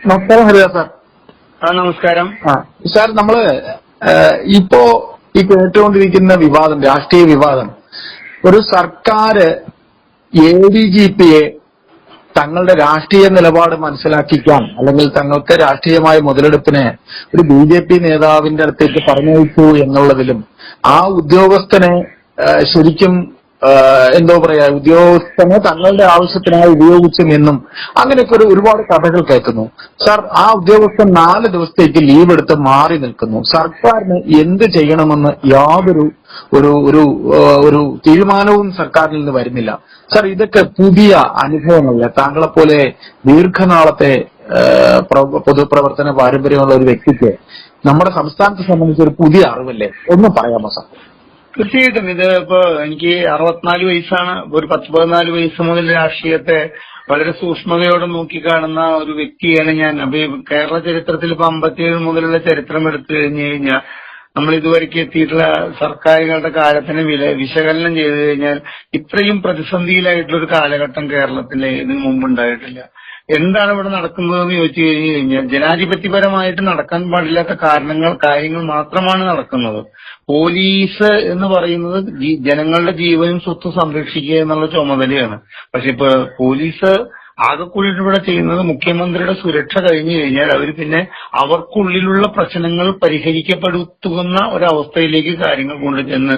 നമസ്കാരം ഹരിദാസ് സാർ. ആ നമസ്കാരം. ആ. സാർ നമ്മൾ ഇപ്പോ ഈ കേട്ടുകൊണ്ടിരിക്കുന്ന വിവാദം രാഷ്ട്രീയ വിവാദം ഒരു സർക്കാർ എ ഡി ജി പിയെ തങ്ങളുടെ രാഷ്ട്രീയ നിലപാട് മനസ്സിലാക്കിക്കാൻ അല്ലെങ്കിൽ തങ്ങൾക്ക് രാഷ്ട്രീയമായ മുതലെടുപ്പിന് ഒരു ബി ജെ പി നേതാവിന്റെ അടുത്തേക്ക് പറഞ്ഞയച്ചു എന്നുള്ളതിലും ആ ഉദ്യോഗസ്ഥനെ ശരിക്കും എന്തോ പറയാ ഉദ്യോഗസ്ഥനെ തങ്ങളുടെ ആവശ്യത്തിനായി ഉപയോഗിച്ചു നിന്നും അങ്ങനെയൊക്കെ ഒരു ഒരുപാട് കഥകൾ കേൾക്കുന്നു. സാർ ആ ഉദ്യോഗസ്ഥൻ നാല് ദിവസത്തേക്ക് ലീവ് എടുത്ത് മാറി നിൽക്കുന്നു. സർക്കാരിന് എന്ത് ചെയ്യണമെന്ന് യാതൊരു ഒരു ഒരു ഒരു തീരുമാനവും സർക്കാരിൽ നിന്ന് വരുന്നില്ല. സാർ ഇതൊക്കെ പുതിയ അനുഭവങ്ങളല്ല? താങ്കളെ പോലെ ദീർഘനാളത്തെ പൊതുപ്രവർത്തന പാരമ്പര്യമുള്ള ഒരു വ്യക്തിക്ക് നമ്മുടെ സംസ്ഥാനത്തെ സംബന്ധിച്ച് ഒരു പുതിയ അറിവല്ലേ? ഒന്നും പറയാമോ സാർ? തീർച്ചയായിട്ടും ഇത് ഇപ്പോ എനിക്ക് അറുപത്തിനാല് വയസ്സാണ്. ഒരു പത്ത് പതിനാല് വയസ്സ് മുതൽ രാഷ്ട്രീയത്തെ വളരെ സൂക്ഷ്മതയോടെ നോക്കിക്കാണുന്ന ഒരു വ്യക്തിയാണ് ഞാൻ. അപ്പൊ കേരള ചരിത്രത്തിൽ ഇപ്പൊ അമ്പത്തിയേഴ് മുതലുള്ള ചരിത്രം എടുത്തു കഴിഞ്ഞു കഴിഞ്ഞാൽ നമ്മൾ ഇതുവരെയ്ക്ക് എത്തിയിട്ടുള്ള സർക്കാരുകളുടെ കാലത്തിന് വില വിശകലനം ചെയ്തു കഴിഞ്ഞാൽ ഇത്രയും പ്രതിസന്ധിയിലായിട്ടുള്ള ഒരു കാലഘട്ടം കേരളത്തിൽ ഇതിനു മുമ്പ് ഉണ്ടായിട്ടില്ല. എന്താണ് ഇവിടെ നടക്കുന്നത് എന്ന് ചോദിച്ചു കഴിഞ്ഞു കഴിഞ്ഞാൽ ജനാധിപത്യപരമായിട്ട് നടക്കാൻ പാടില്ലാത്ത കാരണങ്ങൾ കാര്യങ്ങൾ മാത്രമാണ് നടക്കുന്നത്. പോലീസ് എന്ന് പറയുന്നത് ജനങ്ങളുടെ ജീവനും സ്വത്തും സംരക്ഷിക്കുക എന്നുള്ള ചുമതലയാണ്. പക്ഷെ ഇപ്പൊ പോലീസ് ആകെ കൂടിയിട്ട് ഇവിടെ ചെയ്യുന്നത് മുഖ്യമന്ത്രിയുടെ സുരക്ഷ കഴിഞ്ഞു കഴിഞ്ഞാൽ അവർ പിന്നെ അവർക്കുള്ളിലുള്ള പ്രശ്നങ്ങൾ പരിഹരിക്കപ്പെടുത്തുന്ന ഒരവസ്ഥയിലേക്ക് കാര്യങ്ങൾ കൊണ്ടുചെന്ന്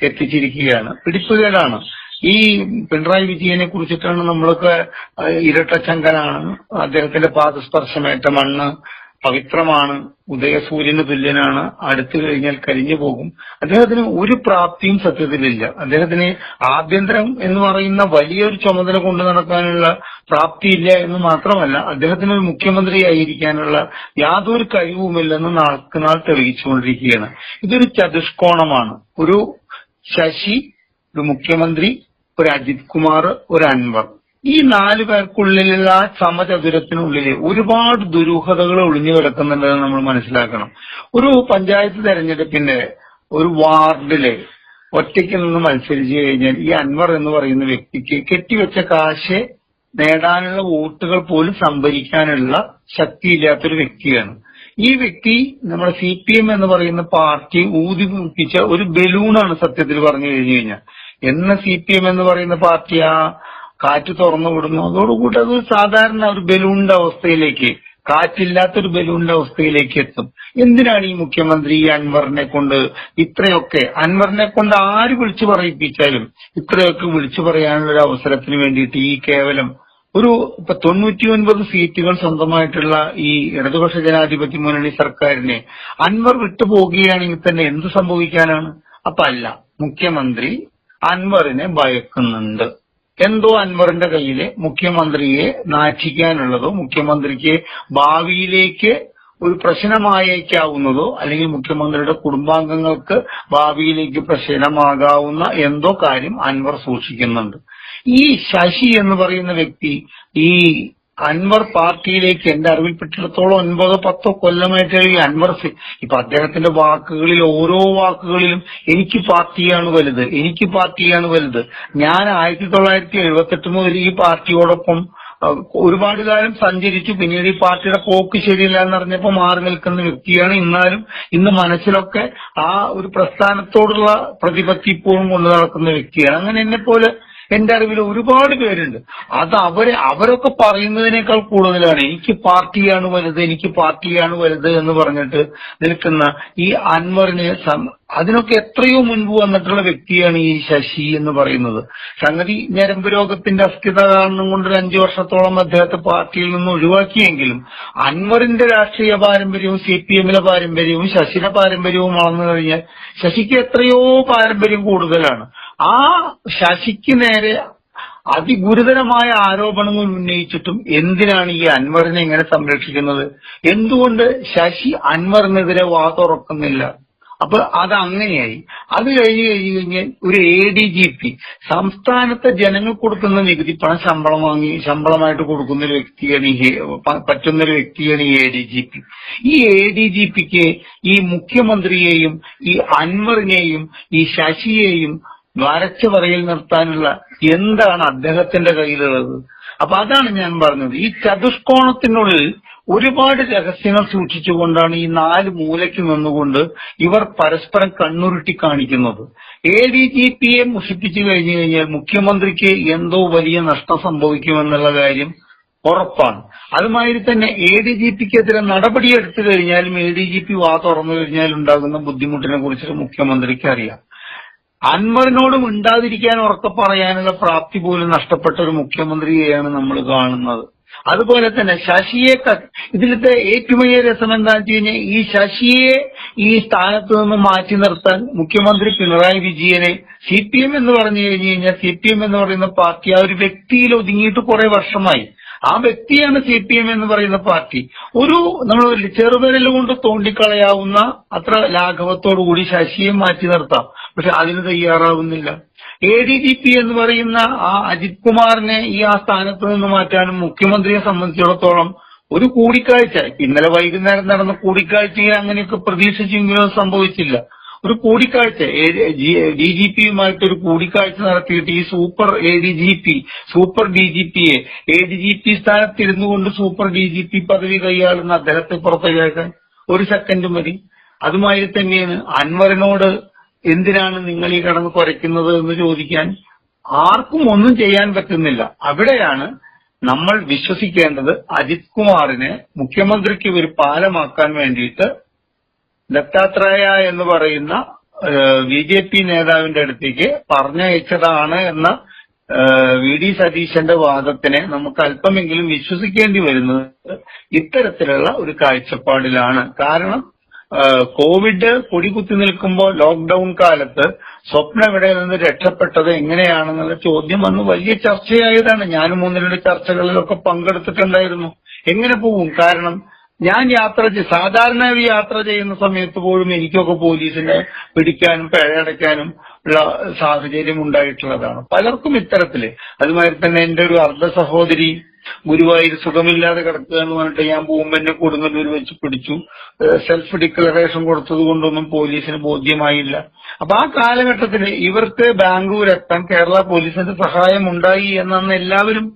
എത്തിച്ചിരിക്കുകയാണ്. പിടിപ്പുകേടാണ് ഈ പിണറായി വിജയനെ കുറിച്ചിട്ടാണ് നമ്മളൊക്കെ ഇരട്ടച്ചങ്കനാണ്. അദ്ദേഹത്തിന്റെ പാദസ്പർശമേറ്റ മണ്ണ് പവിത്രമാണ്. ഉദയസൂര്യന് തുല്യനാണ്. അടുത്തു കഴിഞ്ഞാൽ കരിഞ്ഞു പോകും. അദ്ദേഹത്തിന് ഒരു പ്രാപ്തിയും സത്യത്തിലില്ല. അദ്ദേഹത്തിന് ആഭ്യന്തരം എന്ന് പറയുന്ന വലിയൊരു ചുമതല കൊണ്ടു നടക്കാനുള്ള പ്രാപ്തിയില്ല എന്ന് മാത്രമല്ല അദ്ദേഹത്തിന് ഒരു മുഖ്യമന്ത്രിയായിരിക്കാനുള്ള യാതൊരു കഴിവുമില്ലെന്ന് നാൾക്ക് നാൾ തെളിയിച്ചുകൊണ്ടിരിക്കുകയാണ്. ഇതൊരു ചതുഷ്കോണമാണ്. ഒരു ശശി ഒരു മുഖ്യമന്ത്രി ഒരു അജിത് കുമാർ ഒരു അൻവർ. ഈ നാല് പേർക്കുള്ളിലുള്ള ആ സമചതുരത്തിനുള്ളിൽ ഒരുപാട് ദുരൂഹതകൾ ഒളിഞ്ഞു കിടക്കുന്നുണ്ടെന്ന് നമ്മൾ മനസ്സിലാക്കണം. ഒരു പഞ്ചായത്ത് തെരഞ്ഞെടുപ്പിന്റെ ഒരു വാർഡിൽ ഒറ്റയ്ക്ക് നിന്ന് മത്സരിച്ചു കഴിഞ്ഞാൽ ഈ അൻവർ എന്ന് പറയുന്ന വ്യക്തിക്ക് കെട്ടിവെച്ച കാശ് നേടാനുള്ള വോട്ടുകൾ പോലും സംഭരിക്കാനുള്ള ശക്തിയില്ലാത്തൊരു വ്യക്തിയാണ്. ഈ വ്യക്തി നമ്മുടെ സി പി എം എന്ന് പറയുന്ന പാർട്ടി ഊതിപ്പിച്ച ഒരു ബലൂണാണ് സത്യത്തിൽ പറഞ്ഞു കഴിഞ്ഞു കഴിഞ്ഞാൽ. എന്ന് സി പി എം എന്ന് പറയുന്ന പാർട്ടി ആ കാറ്റ് തുറന്നു വിടുന്നു. അതോടുകൂടി അത് സാധാരണ ഒരു ബലൂണിന്റെ അവസ്ഥയിലേക്ക് കാറ്റില്ലാത്തൊരു ബലൂണിന്റെ അവസ്ഥയിലേക്ക് എത്തും. എന്തിനാണ് ഈ മുഖ്യമന്ത്രി അൻവറിനെ കൊണ്ട് ഇത്രയൊക്കെ അൻവറിനെ കൊണ്ട് ആര് വിളിച്ചു പറയിപ്പിച്ചാലും ഇത്രയൊക്കെ വിളിച്ചു പറയാനുള്ള ഒരു അവസരത്തിന് വേണ്ടിയിട്ട് ഈ കേവലം ഒരു ഇപ്പൊ തൊണ്ണൂറ്റി ഒൻപത് സീറ്റുകൾ സ്വന്തമായിട്ടുള്ള ഈ ഇടതുപക്ഷ ജനാധിപത്യ മുന്നണി സർക്കാരിനെ അൻവർ വിട്ടുപോകുകയാണെങ്കിൽ തന്നെ എന്ത് സംഭവിക്കാനാണ്? അപ്പൊ അല്ല മുഖ്യമന്ത്രി അൻവറിനെ ഭയക്കുന്നുണ്ട്. എന്തോ അൻവറിന്റെ കയ്യിൽ മുഖ്യമന്ത്രിയെ നാറ്റിക്കാനുള്ളതോ മുഖ്യമന്ത്രിക്ക് ഭാവിയിലേക്ക് ഒരു പ്രശ്നമായേക്കാവുന്നതോ അല്ലെങ്കിൽ മുഖ്യമന്ത്രിയുടെ കുടുംബാംഗങ്ങൾക്ക് ഭാവിയിലേക്ക് പ്രശ്നമാകാവുന്ന എന്തോ കാര്യം അൻവർ സൂക്ഷിക്കുന്നുണ്ട്. ഈ ശശി എന്ന് പറയുന്ന വ്യക്തി ഈ അൻവർ പാർട്ടിയിലേക്ക് എന്റെ അറിവിൽപ്പെട്ടിടത്തോളം ഒൻപതോ പത്തോ കൊല്ലമായിട്ട് ഈ അൻവർ ഇപ്പൊ അദ്ദേഹത്തിന്റെ വാക്കുകളിൽ ഓരോ വാക്കുകളിലും എനിക്ക് പാർട്ടിയാണ് വലുത് എനിക്ക് പാർട്ടിയാണ് വലുത്. ഞാൻ ആയിരത്തി തൊള്ളായിരത്തി എഴുപത്തെട്ട് മുതൽ ഈ പാർട്ടിയോടൊപ്പം ഒരുപാട് കാലം സഞ്ചരിച്ചു. പിന്നീട് ഈ പാർട്ടിയുടെ പോക്ക് ശരിയില്ല പറഞ്ഞപ്പോൾ മാറി നിൽക്കുന്ന വ്യക്തിയാണ് എന്നാലും ഇന്ന് മനസ്സിലൊക്കെ ആ ഒരു പ്രസ്ഥാനത്തോടുള്ള പ്രതിപത്തി ഇപ്പോഴും കൊണ്ടു നടക്കുന്ന വ്യക്തിയാണ്. അങ്ങനെ എന്നെ പോലെ എന്റെ അറിവിൽ ഒരുപാട് പേരുണ്ട്. അത് അവരെ അവരൊക്കെ പറയുന്നതിനേക്കാൾ കൂടുതലാണ്. എനിക്ക് പാർട്ടിയാണ് വലുത് എനിക്ക് പാർട്ടിയാണ് വലുത് എന്ന് പറഞ്ഞിട്ട് നിൽക്കുന്ന ഈ അൻവറിനെ അതിനൊക്കെ എത്രയോ മുൻപ് വന്നിട്ടുള്ള വ്യക്തിയാണ് ഈ ശശി എന്ന് പറയുന്നത്. സംഗതി ഞരമ്പ് രോഗത്തിന്റെ അസ്ഥിത കാരണം കൊണ്ട് ഒരു അഞ്ചു വർഷത്തോളം അദ്ദേഹത്തെ പാർട്ടിയിൽ നിന്ന് ഒഴിവാക്കിയെങ്കിലും അൻവറിന്റെ രാഷ്ട്രീയ പാരമ്പര്യവും സി പി എമ്മിലെ പാരമ്പര്യവും ശശിയുടെ പാരമ്പര്യവും വളർന്നു കഴിഞ്ഞാൽ ശശിക്ക് എത്രയോ പാരമ്പര്യം കൂടുതലാണ്. ആ ശശിക്ക് നേരെ അതിഗുരുതരമായ ആരോപണങ്ങൾ ഉന്നയിച്ചിട്ടും എന്തിനാണ് ഈ അൻവറിനെ ഇങ്ങനെ സംരക്ഷിക്കുന്നത്? എന്തുകൊണ്ട് ശശി അൻവറിനെതിരെ വാതുറക്കുന്നില്ല? അപ്പൊ അത് അങ്ങനെയായി അത് കഴിഞ്ഞ് കഴിഞ്ഞ് കഴിഞ്ഞാൽ ഒരു എ ഡി ജി പി സംസ്ഥാനത്തെ ജനങ്ങൾ കൊടുക്കുന്ന നികുതി പണം ശമ്പളം വാങ്ങി ശമ്പളമായിട്ട് കൊടുക്കുന്ന ഒരു വ്യക്തിയാണ് ഈ പറ്റുന്ന ഒരു വ്യക്തിയാണ് ഈ എ ഡി ജി പി ഈ എ ഡി ജി പിക്ക് ഈ മുഖ്യമന്ത്രിയെയും ഈ അൻവറിനെയും ഈ ശശിയെയും വരച്ച പറയിൽ നിർത്താനുള്ള എന്താണ് അദ്ദേഹത്തിന്റെ കയ്യിലുള്ളത്? അപ്പൊ അതാണ് ഞാൻ പറഞ്ഞത്. ഈ ചതുഷ്കോണത്തിനുള്ളിൽ ഒരുപാട് രഹസ്യങ്ങൾ സൂക്ഷിച്ചുകൊണ്ടാണ് ഈ നാല് മൂലയ്ക്ക് നിന്നുകൊണ്ട് ഇവർ പരസ്പരം കണ്ണുരുട്ടി കാണിക്കുന്നത്. എ ഡി ജി പിയെ മുഷിപ്പിച്ചു കഴിഞ്ഞു കഴിഞ്ഞാൽ മുഖ്യമന്ത്രിക്ക് എന്തോ വലിയ നഷ്ടം സംഭവിക്കുമെന്നുള്ള കാര്യം ഉറപ്പാണ്. അതുമാതിരി തന്നെ എ ഡി ജി പിക്കെതിരെ നടപടി എടുത്തു കഴിഞ്ഞാലും എ ഡി ജി പി വാ തുറന്നു കഴിഞ്ഞാൽ ഉണ്ടാകുന്ന ബുദ്ധിമുട്ടിനെ കുറിച്ച് മുഖ്യമന്ത്രിക്ക് അറിയാം. അൻവറിനോട് മിണ്ടാതിരിക്കാൻ ഉറക്കെ പറയാനുള്ള പ്രാപ്തി പോലും നഷ്ടപ്പെട്ട ഒരു മുഖ്യമന്ത്രിയെയാണ് നമ്മൾ കാണുന്നത്. അതുപോലെ തന്നെ ശശിയെ ഇതിലത്തെ ഏറ്റവും വലിയ രസം എന്താണെന്ന് വെച്ച് കഴിഞ്ഞാൽ ഈ ശശിയെ ഈ സ്ഥാനത്ത് നിന്ന് മാറ്റി നിർത്താൻ മുഖ്യമന്ത്രി പിണറായി വിജയനെ സി പി എം എന്ന് പറഞ്ഞു കഴിഞ്ഞു കഴിഞ്ഞാൽ സി പി എം എന്ന് പറയുന്ന പാർട്ടി ആ ഒരു വ്യക്തിയിൽ ഒതുങ്ങിയിട്ട് കുറെ വർഷമായി. ആ വ്യക്തിയാണ് സി പി എം എന്ന് പറയുന്ന പാർട്ടി. ഒരു നമ്മൾ ചെറുവിരൽ കൊണ്ട് തോണ്ടിക്കളയാവുന്ന അത്ര ലാഘവത്തോടു കൂടി ശശിയെ മാറ്റി നിർത്താം. പക്ഷെ അതിന് തയ്യാറാവുന്നില്ല. എ ഡി ജി പി എന്ന് പറയുന്ന ആ അജിത് കുമാറിനെ ഈ ആ സ്ഥാനത്ത് നിന്ന് മാറ്റാനും മുഖ്യമന്ത്രിയെ സംബന്ധിച്ചിടത്തോളം ഒരു കൂടിക്കാഴ്ച. ഇന്നലെ വൈകുന്നേരം നടന്ന കൂടിക്കാഴ്ചയിൽ അങ്ങനെയൊക്കെ പ്രതീക്ഷിച്ചെങ്കിലും സംഭവിച്ചില്ല. ഒരു കൂടിക്കാഴ്ച. ഡി ജി പിയുമായിട്ട് ഒരു കൂടിക്കാഴ്ച നടത്തിയിട്ട് ഈ super A D G P super D G പിയെ എ ഡി ജി പി സ്ഥാനത്തിരുന്നു കൊണ്ട് സൂപ്പർ ഡി ജി പി പദവി കൈയാളുന്ന അദ്ദേഹത്തെ പുറത്തേക്കാൻ ഒരു സെക്കൻഡ് മതി. അതുമായി തന്നെയാണ് അൻവറിനോട് എന്തിനാണ് നിങ്ങൾ ഈ കടന്ന് കുറയ്ക്കുന്നത് എന്ന് ചോദിക്കാൻ ആർക്കും ഒന്നും ചെയ്യാൻ പറ്റുന്നില്ല. അവിടെയാണ് നമ്മൾ വിശ്വസിക്കേണ്ടത് അജിത് കുമാറിനെ മുഖ്യമന്ത്രിക്ക് ഒരു പാലമാക്കാൻ വേണ്ടിയിട്ട് ദത്താത്രേയ എന്ന് പറയുന്ന ബി ജെ പി നേതാവിന്റെ അടുത്തേക്ക് പറഞ്ഞയച്ചതാണ് എന്ന വി ഡി സതീശന്റെ വാദത്തിനെ നമുക്ക് അല്പമെങ്കിലും വിശ്വസിക്കേണ്ടി വരുന്നത് ഇത്തരത്തിലുള്ള ഒരു കാഴ്ചപ്പാടിലാണ്. കാരണം കോവിഡ് കൊടികുത്തി നിൽക്കുമ്പോൾ ലോക്ക്ഡൌൺ കാലത്ത് സ്വപ്ന ഇവിടെ നിന്ന് രക്ഷപ്പെട്ടത് എങ്ങനെയാണെന്നുള്ള ചോദ്യം അന്ന് വലിയ ചർച്ചയായതാണ്. ഞാനും മൂന്നിലൊരു ചർച്ചകളിലൊക്കെ പങ്കെടുത്തിട്ടുണ്ടായിരുന്നു. എങ്ങനെ പോകും കാരണം ഞാൻ യാത്ര സാധാരണ യാത്ര ചെയ്യുന്ന സമയത്ത് പോലും എനിക്കൊക്കെ പോലീസിനെ പിടിക്കാനും പിഴയടയ്ക്കാനും ഉള്ള സാഹചര്യം ഉണ്ടായിട്ടുള്ളതാണ്. പലർക്കും ഇത്തരത്തിൽ. അതുമാതിരി തന്നെ എന്റെ ഒരു അർദ്ധ സഹോദരി ഗുരുവായൂർ സുഖമില്ലാതെ കിടക്കുക എന്ന് പറഞ്ഞിട്ട് ഞാൻ ബോംബെന്നെ കൊടുങ്ങല്ലൂർ വെച്ച് പിടിച്ചു. സെൽഫ് ഡിക്ലറേഷൻ കൊടുത്തത് കൊണ്ടൊന്നും പോലീസിന് ബോധ്യമായില്ല. അപ്പൊ ആ കാലഘട്ടത്തിൽ ഇവർക്ക് ബാംഗ്ലൂർ എത്താൻ കേരള പോലീസിന്റെ സഹായം ഉണ്ടായി എന്നാണ് എല്ലാവരും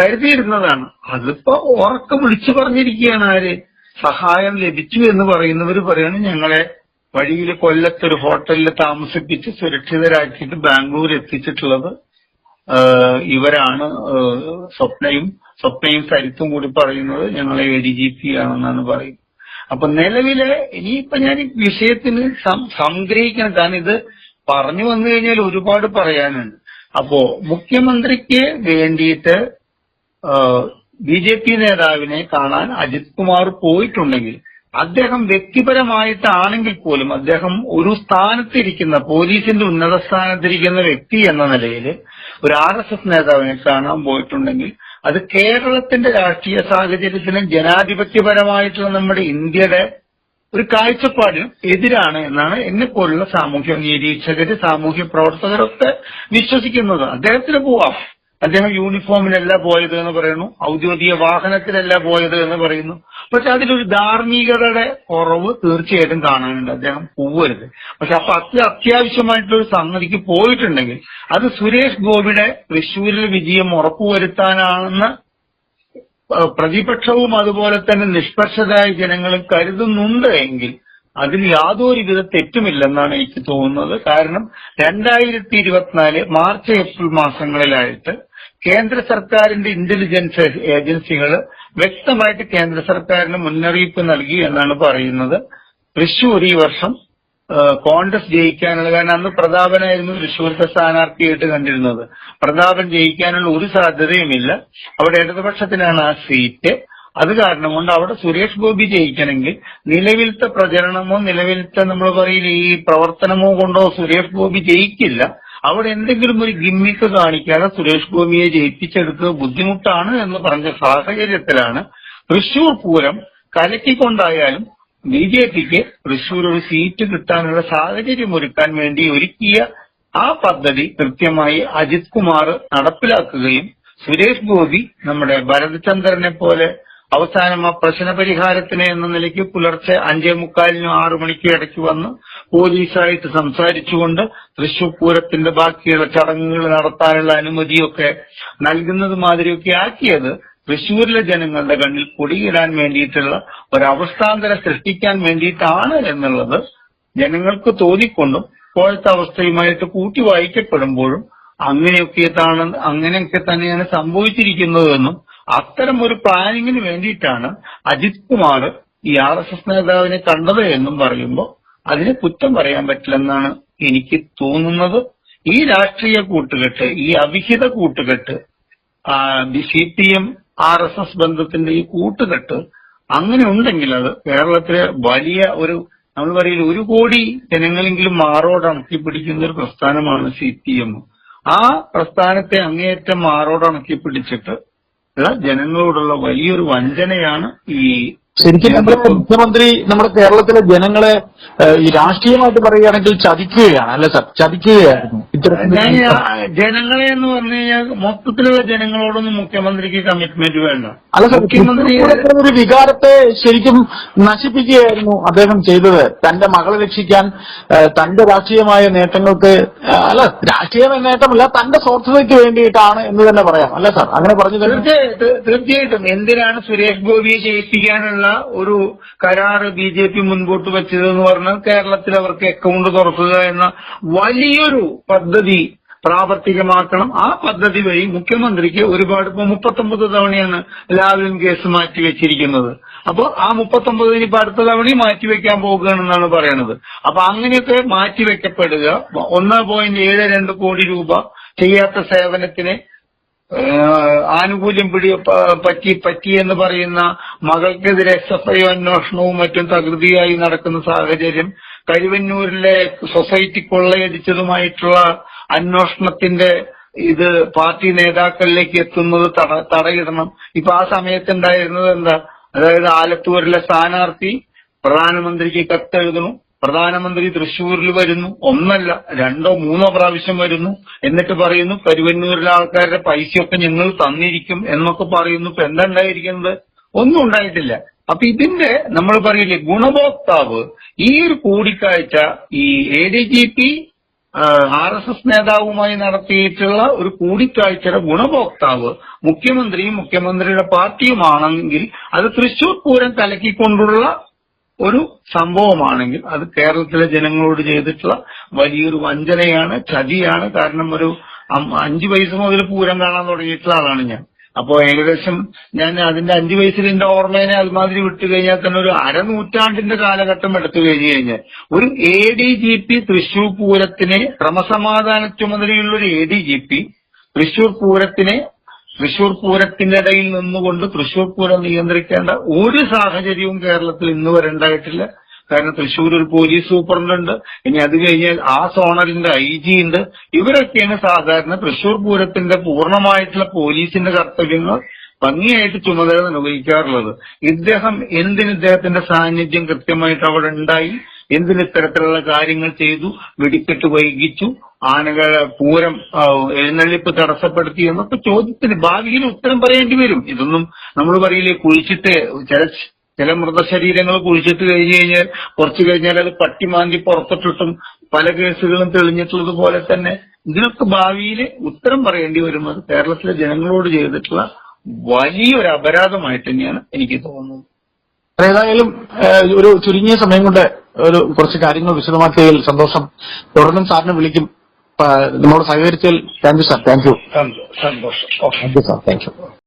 കരുതിയിരുന്നതാണ്. അതിപ്പോ ഉറക്കം വിളിച്ചു പറഞ്ഞിരിക്കുകയാണ് ആര്? സഹായം ലഭിച്ചു എന്ന് പറയുന്നവർ പറയാണ് ഞങ്ങളെ വഴിയിൽ കൊല്ലത്തൊരു ഹോട്ടലിൽ താമസിപ്പിച്ച് സുരക്ഷിതരാക്കിയിട്ട് ബാംഗ്ലൂർ എത്തിച്ചിട്ടുള്ളത്. ഇവരാണ്. സ്വപ്നയും സ്വപ്നയും സരിത്തും കൂടി പറയുന്നത് ഞങ്ങളെ എ ഡി ജി പി ആണെന്നാണ് പറയുന്നത്. അപ്പൊ നിലവിലെ ഇനിയിപ്പൊ ഞാൻ ഈ വിഷയത്തിന് സംഗ്രഹിക്കണം. കാരണം ഇത് പറഞ്ഞു വന്നു കഴിഞ്ഞാൽ ഒരുപാട് പറയാനുണ്ട്. അപ്പോ മുഖ്യമന്ത്രിക്ക് വേണ്ടിയിട്ട് ബി ജെ പി നേതാവിനെ കാണാൻ അജിത് കുമാർ പോയിട്ടുണ്ടെങ്കിൽ അദ്ദേഹം വ്യക്തിപരമായിട്ടാണെങ്കിൽ പോലും അദ്ദേഹം ഒരു സ്ഥാനത്തിരിക്കുന്ന പോലീസിന്റെ ഉന്നത സ്ഥാനത്തിരിക്കുന്ന വ്യക്തി എന്ന നിലയിൽ ഒരു ആർ എസ് എസ് നേതാവിനെ കാണാൻ പോയിട്ടുണ്ടെങ്കിൽ അത് കേരളത്തിന്റെ രാഷ്ട്രീയ സാഹചര്യത്തിനും ജനാധിപത്യപരമായിട്ടുള്ള നമ്മുടെ ഇന്ത്യയുടെ ഒരു കാഴ്ചപ്പാടിനും എതിരാണ് എന്നാണ് എന്നെ പോലുള്ള സാമൂഹ്യ നിരീക്ഷകര് സാമൂഹ്യ പ്രവർത്തകരൊക്കെ വിശ്വസിക്കുന്നത്. അദ്ദേഹത്തിന് പോവാം. അദ്ദേഹം യൂണിഫോമിലല്ല പോയത് എന്ന് പറയുന്നു. ഔദ്യോഗിക വാഹനത്തിലല്ല പോയത് എന്ന് പറയുന്നു. പക്ഷെ അതിലൊരു ധാർമ്മികതയുടെ കുറവ് തീർച്ചയായിട്ടും കാണാനുണ്ട്. അദ്ദേഹം പോവരുത്. പക്ഷെ അപ്പൊ അത്യ അത്യാവശ്യമായിട്ടുള്ള ഒരു സംഗതിക്ക് പോയിട്ടുണ്ടെങ്കിൽ അത് സുരേഷ് ഗോപിയുടെ തൃശൂരിൽ വിജയം ഉറപ്പുവരുത്താനാണെന്ന് പ്രതിപക്ഷവും അതുപോലെ തന്നെ നിഷ്പക്ഷരായ ജനങ്ങളും കരുതുന്നുണ്ട് എങ്കിൽ അതിൽ യാതൊരുവിധ തെറ്റുമില്ലെന്നാണ് എനിക്ക് തോന്നുന്നത്. കാരണം രണ്ടായിരത്തി ഇരുപത്തിനാല് മാർച്ച് ഏപ്രിൽ മാസങ്ങളിലായിട്ട് കേന്ദ്ര സർക്കാരിന്റെ ഇന്റലിജൻസ് ഏജൻസികൾ വ്യക്തമായിട്ട് കേന്ദ്ര സർക്കാരിന് മുന്നറിയിപ്പ് നൽകി എന്നാണ് പറയുന്നത്. തൃശൂർ ഈ വർഷം കോൺഗ്രസ് ജയിക്കാനുള്ള കാരണം അന്ന് പ്രതാപനായിരുന്നു തൃശ്ശൂരത്തെ സ്ഥാനാർത്ഥിയായിട്ട് കണ്ടിരുന്നത്. പ്രതാപൻ ജയിക്കാനുള്ള ഒരു സാധ്യതയുമില്ല. അവിടെ ഇടതുപക്ഷത്തിനാണ് ആ സീറ്റ്. അത് കാരണം കൊണ്ട് അവിടെ സുരേഷ് ഗോപി ജയിക്കണമെങ്കിൽ നിലവിലത്തെ പ്രചരണമോ നിലവിലത്തെ നമ്മൾ പറയില്ല ഈ പ്രവർത്തനമോ കൊണ്ടോ സുരേഷ് ഗോപി ജയിക്കില്ല. അവിടെ എന്തെങ്കിലും ഒരു ഗിമ്മിക്ക് കാണിക്കാതെ സുരേഷ് ഗോപിയെ ജയിപ്പിച്ചെടുക്കുക ബുദ്ധിമുട്ടാണ് എന്ന് പറഞ്ഞ സാഹചര്യത്തിലാണ് തൃശൂർ പൂരം കലക്കിക്കൊണ്ടായാലും ബി ജെ പിക്ക് തൃശൂർ ഒരു സീറ്റ് കിട്ടാനുള്ള സാഹചര്യം ഒരുക്കാൻ വേണ്ടി ഒരുക്കിയ ആ പദ്ധതി കൃത്യമായി അജിത് കുമാർ നടപ്പിലാക്കുകയും സുരേഷ് ഗോപി നമ്മുടെ ഭരതചന്ദ്രനെ പോലെ അവസാനം ആ പ്രശ്നപരിഹാരത്തിന് എന്ന നിലയ്ക്ക് പുലർച്ചെ അഞ്ചേ മുക്കാലിനും ആറു മണിക്കും ഇടയ്ക്ക് വന്ന് പോലീസായിട്ട് സംസാരിച്ചുകൊണ്ട് തൃശൂർ പൂരത്തിന്റെ ബാക്കിയുള്ള ചടങ്ങുകൾ നടത്താനുള്ള അനുമതിയൊക്കെ നൽകുന്നത് മാതിരിയൊക്കെ ആക്കിയത് തൃശൂരിലെ ജനങ്ങളുടെ കണ്ണിൽ പൊടിയിടാൻ വേണ്ടിയിട്ടുള്ള ഒരവസ്ഥാന്തരം സൃഷ്ടിക്കാൻ വേണ്ടിയിട്ടാണ് എന്നുള്ളത് ജനങ്ങൾക്ക് തോന്നിക്കൊണ്ടും ഇപ്പോഴത്തെ അവസ്ഥയുമായിട്ട് കൂട്ടി വായിക്കപ്പെടുമ്പോഴും അങ്ങനെയൊക്കെ താണ് അങ്ങനെയൊക്കെ തന്നെയാണ് സംഭവിച്ചിരിക്കുന്നതെന്നും അത്തരം ഒരു പ്ലാനിങ്ങിന് വേണ്ടിയിട്ടാണ് അജിത് കുമാർ ഈ ആർ എസ് എസ് നേതാവിനെ കണ്ടത് എന്നും പറയുമ്പോൾ അതിനെ കുറ്റം പറയാൻ പറ്റില്ലെന്നാണ് എനിക്ക് തോന്നുന്നത്. ഈ രാഷ്ട്രീയ കൂട്ടുകെട്ട് ഈ അവിഹിത കൂട്ടുകെട്ട് C P M R S S ബന്ധത്തിന്റെ ഈ കൂട്ടുകെട്ട് അങ്ങനെ ഉണ്ടെങ്കിൽ അത് കേരളത്തിലെ വലിയ ഒരു നമ്മൾ പറയില്ല ഒരു കോടി ജനങ്ങളെങ്കിലും മാറോടണക്കി പിടിക്കുന്ന ഒരു പ്രസ്ഥാനമാണ് സി പി എം. ആ പ്രസ്ഥാനത്തെ അങ്ങേയറ്റം മാറോടണക്കി പിടിച്ചിട്ട് ജനങ്ങളോടുള്ള വലിയൊരു വഞ്ചനയാണ് ഈ ശരിക്കും നമ്മുടെ മുഖ്യമന്ത്രി നമ്മുടെ കേരളത്തിലെ ജനങ്ങളെ ഈ രാഷ്ട്രീയമായിട്ട് പറയുകയാണെങ്കിൽ ചതിക്കുകയാണ് അല്ലെ സർ ചതിക്കുകയായിരുന്നു. ഞാൻ ഈ ഇത്തരത്തിൽ ആ ജനങ്ങളെ എന്ന് പറഞ്ഞു കഴിഞ്ഞാൽ മൊത്തത്തിലുള്ള ജനങ്ങളോടൊന്നും മുഖ്യമന്ത്രിക്ക് കമ്മിറ്റ്മെന്റ് വേണ്ട. അല്ല സർ മുഖ്യമന്ത്രി ഒരു വികാരത്തെ ശരിക്കും നശിപ്പിക്കുകയായിരുന്നു അദ്ദേഹം ചെയ്തത്. തന്റെ മകളെ രക്ഷിക്കാൻ ഏഹ്, തന്റെ രാഷ്ട്രീയമായ നേട്ടങ്ങൾക്ക് ഏഹ്, അല്ല രാഷ്ട്രീയമായ നേട്ടമല്ല തന്റെ സ്വാർത്ഥതയ്ക്ക് വേണ്ടിയിട്ടാണ് എന്ന് തന്നെ പറയാം. അല്ല സാർ അങ്ങനെ പറഞ്ഞു തന്നെ തീർച്ചയായിട്ടും തീർച്ചയായിട്ടും. എന്തിനാണ് സുരേഷ് ഗോപിയെ ജയിപ്പിക്കാനുള്ള ഒരു കരാറ് ബി ജെ പി മുൻപോട്ട് വെച്ചതെന്ന് പറഞ്ഞാൽ കേരളത്തിൽ അവർക്ക് അക്കൗണ്ട് തുറക്കുക എന്ന വലിയൊരു പദ്ധതി പ്രാവർത്തികമാക്കണം. ആ പദ്ധതി വഴി മുഖ്യമന്ത്രിക്ക് ഒരുപാട് ഇപ്പൊ മുപ്പത്തൊമ്പത് തവണയാണ് ലാവ്ലിൻ കേസ് മാറ്റിവെച്ചിരിക്കുന്നത് അപ്പോൾ ആ മുപ്പത്തൊമ്പത് ഇനിയിപ്പോ അടുത്ത തവണയും മാറ്റിവെക്കാൻ പോകുകയാണെന്നാണ് പറയുന്നത് അപ്പൊ അങ്ങനെയൊക്കെ മാറ്റിവെക്കപ്പെടുക ഒന്ന് പോയിന്റ് ഏഴ് രണ്ട് കോടി രൂപ ചെയ്യാത്ത സേവനത്തിന് ആനുകൂല്യം പിടി പറ്റി എന്ന് പറയുന്ന മകൾക്കെതിരെ എസ് എഫ് ഐ അന്വേഷണവും മറ്റും തകൃതിയായി നടക്കുന്ന സാഹചര്യം കരുവന്നൂരിലെ സൊസൈറ്റി കൊള്ളയടിച്ചതുമായിട്ടുള്ള അന്വേഷണത്തിന്റെ ഇത് പാർട്ടി നേതാക്കളിലേക്ക് എത്തുന്നത് തട തടയിടണം. ഇപ്പൊ ആ സമയത്തുണ്ടായിരുന്നത് എന്താ? അതായത് ആലത്തൂരിലെ സ്ഥാനാർത്ഥി പ്രധാനമന്ത്രിക്ക് കത്തെഴുതണം പ്രധാനമന്ത്രി തൃശൂരിൽ വരുന്നു. ഒന്നല്ല രണ്ടോ മൂന്നോ പ്രാവശ്യം വരുന്നു. എന്നിട്ട് പറയുന്നു കരുവന്നൂരിലെ ആൾക്കാരുടെ പൈസയൊക്കെ ഞങ്ങൾ തന്നിരിക്കും എന്നൊക്കെ പറയുന്നു. ഇപ്പൊ എന്താ ഉണ്ടായിരിക്കുന്നത് ഒന്നും ഉണ്ടായിട്ടില്ല. അപ്പൊ ഇതിന്റെ നമ്മൾ പറയില്ലേ ഗുണഭോക്താവ് ഈ ഒരു കൂടിക്കാഴ്ച ഈ A D G P R S S നേതാവുമായി നടത്തിയിട്ടുള്ള ഒരു കൂടിക്കാഴ്ചയുടെ ഗുണഭോക്താവ് മുഖ്യമന്ത്രിയും മുഖ്യമന്ത്രിയുടെ പാർട്ടിയുമാണെങ്കിൽ അത് തൃശൂർ പൂരം കലക്കിക്കൊണ്ടുള്ള ഒരു സംഭവമാണെങ്കിൽ അത് കേരളത്തിലെ ജനങ്ങളോട് ചെയ്തിട്ടുള്ള വലിയൊരു വഞ്ചനയാണ് ചതിയാണ്. കാരണം ഒരു അഞ്ചു വയസ്സ് മുതൽ പൂരം കാണാൻ തുടങ്ങിയിട്ടുള്ള ആളാണ് ഞാൻ. അപ്പോ ഏകദേശം ഞാൻ അതിന്റെ അഞ്ചു വയസ്സിൽ എന്റെ ഓർമ്മേനെ അതുമാതിരി വിട്ടു കഴിഞ്ഞാൽ തന്നെ ഒരു അരനൂറ്റാണ്ടിന്റെ കാലഘട്ടം എടുത്തു കഴിഞ്ഞു കഴിഞ്ഞാൽ ഒരു A D G P Thrissur പൂരത്തിനെ ക്രമസമാധാന ചുമതലയുള്ള ഒരു A D G P Thrissur പൂരത്തിനെ Thrissur പൂരത്തിനിടയിൽ നിന്നുകൊണ്ട് തൃശൂർ പൂരം നിയന്ത്രിക്കേണ്ട ഒരു സാഹചര്യവും കേരളത്തിൽ ഇന്ന് വരെ ഉണ്ടായിട്ടില്ല. കാരണം തൃശൂർ ഒരു പോലീസ് സൂപ്രണ്ടുണ്ട് ഇനി അത് കഴിഞ്ഞാൽ ആ സോണലിന്റെ ഐ ജി ഉണ്ട്. ഇവരൊക്കെയാണ് സാധാരണ തൃശൂർ പൂരത്തിന്റെ പൂർണമായിട്ടുള്ള പോലീസിന്റെ കർത്തവ്യങ്ങൾ ഭംഗിയായിട്ട് ചുമതല നിർവഹിക്കാറുള്ളത് ഇദ്ദേഹം എന്തിന് ഇദ്ദേഹത്തിന്റെ സാന്നിധ്യം കൃത്യമായിട്ട് അവിടെ ഉണ്ടായി? എന്തിന് ഇത്തരത്തിലുള്ള കാര്യങ്ങൾ ചെയ്തു? വെടിക്കെട്ട് വൈകിച്ചു. ആനകളെ പൂരം എഴുന്നള്ളിപ്പ് തടസ്സപ്പെടുത്തി എന്നൊക്കെ ചോദ്യത്തിന് ഭാവിയിൽ ഉത്തരം പറയേണ്ടി വരും. ഇതൊന്നും നമ്മൾ പറയില്ലേ? കുഴിച്ചിട്ട് ചില ചില മൃതശരീരങ്ങൾ കുഴിച്ചിട്ട് കഴിഞ്ഞു കഴിഞ്ഞാൽ കുറച്ചു കഴിഞ്ഞാൽ അത് പട്ടിമാന്തി പുറത്തിട്ടിട്ടും പല കേസുകളും തെളിഞ്ഞിട്ടുള്ളത് പോലെ തന്നെ ഇതിനൊക്കെ ഭാവിയിൽ ഉത്തരം പറയേണ്ടി വരുന്നത് കേരളത്തിലെ ജനങ്ങളോട് ചെയ്തിട്ടുള്ള വലിയൊരു അപരാധമായിട്ട് തന്നെയാണ് എനിക്ക് തോന്നുന്നത്. ഏതായാലും ഒരു ചുരുങ്ങിയ സമയം കൊണ്ട് ഒരു കുറച്ച് കാര്യങ്ങൾ വിശദമാക്കിയതിൽ സന്തോഷം. തുടർന്നും സാറിനെ വിളിക്കും. നമ്മോട് സഹകരിച്ചതിൽ thank you sir. Thank you. സന്തോഷം. Thank you sir. Thank you.